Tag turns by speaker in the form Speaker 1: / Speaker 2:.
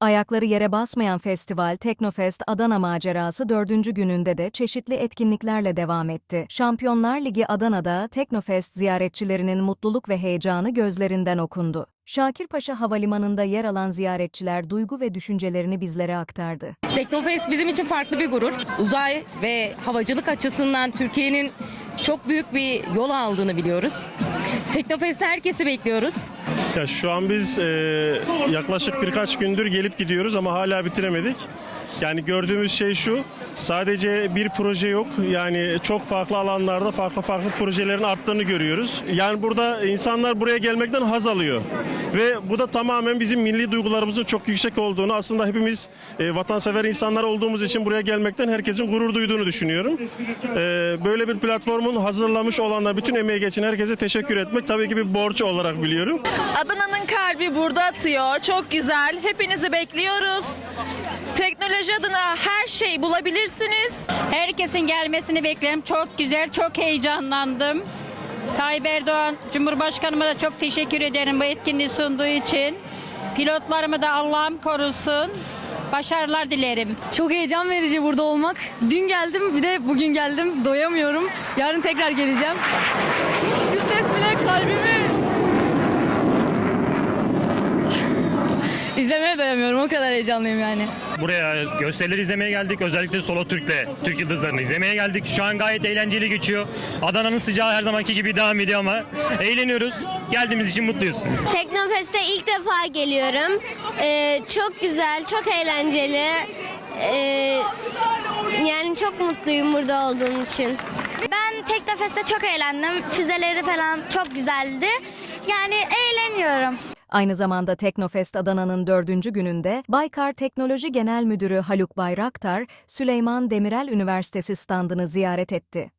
Speaker 1: Ayakları yere basmayan festival Teknofest Adana macerası dördüncü gününde de çeşitli etkinliklerle devam etti. Şampiyonlar Ligi Adana'da Teknofest ziyaretçilerinin mutluluk ve heyecanı gözlerinden okundu. Şakirpaşa Havalimanı'nda yer alan ziyaretçiler duygu ve düşüncelerini bizlere aktardı.
Speaker 2: Teknofest bizim için farklı bir gurur. Uzay ve havacılık açısından Türkiye'nin çok büyük bir yol aldığını biliyoruz. Teknofest'te herkesi bekliyoruz.
Speaker 3: Ya şu an biz e, yaklaşık birkaç gündür gelip gidiyoruz ama hala bitiremedik. Yani gördüğümüz şey şu, sadece bir proje yok. Yani çok farklı alanlarda farklı farklı projelerin arttığını görüyoruz. Yani burada insanlar buraya gelmekten haz alıyor. Ve bu da tamamen bizim milli duygularımızın çok yüksek olduğunu, aslında hepimiz e, vatansever insanlar olduğumuz için buraya gelmekten herkesin gurur duyduğunu düşünüyorum. E, böyle bir platformun hazırlamış olanlar, bütün emeği geçen herkese teşekkür etmek tabii ki bir borç olarak biliyorum.
Speaker 4: Adana'nın kalbi burada atıyor. Çok güzel. Hepinizi bekliyoruz. Teknoloji adına her şeyi bulabilirsiniz.
Speaker 5: Herkesin gelmesini beklerim. Çok güzel, çok heyecanlandım. Tayyip Erdoğan Cumhurbaşkanıma da çok teşekkür ederim bu etkinliği sunduğu için. Pilotlarımı da Allah'ım korusun. Başarılar dilerim.
Speaker 6: Çok heyecan verici burada olmak. Dün geldim bir de bugün geldim. Doyamıyorum. Yarın tekrar geleceğim. Şu ses bile kalbimi... Doyamıyorum. O kadar heyecanlıyım yani.
Speaker 7: Buraya gösterileri izlemeye geldik. Özellikle Solo Türk'le Türk Yıldızlarını izlemeye geldik. Şu an gayet eğlenceli geçiyor. Adana'nın sıcağı her zamanki gibi devam ediyor ama eğleniyoruz. Geldiğimiz için mutluyuz.
Speaker 8: Teknofest'e ilk defa geliyorum. Ee, çok güzel, çok eğlenceli. Ee, yani çok mutluyum burada olduğum için. Ben Teknofest'te çok eğlendim. Füzeleri falan çok güzeldi. Yani eğleniyorum.
Speaker 1: Aynı zamanda Teknofest Adana'nın dördüncü gününde Baykar Teknoloji Genel Müdürü Haluk Bayraktar, Süleyman Demirel Üniversitesi standını ziyaret etti.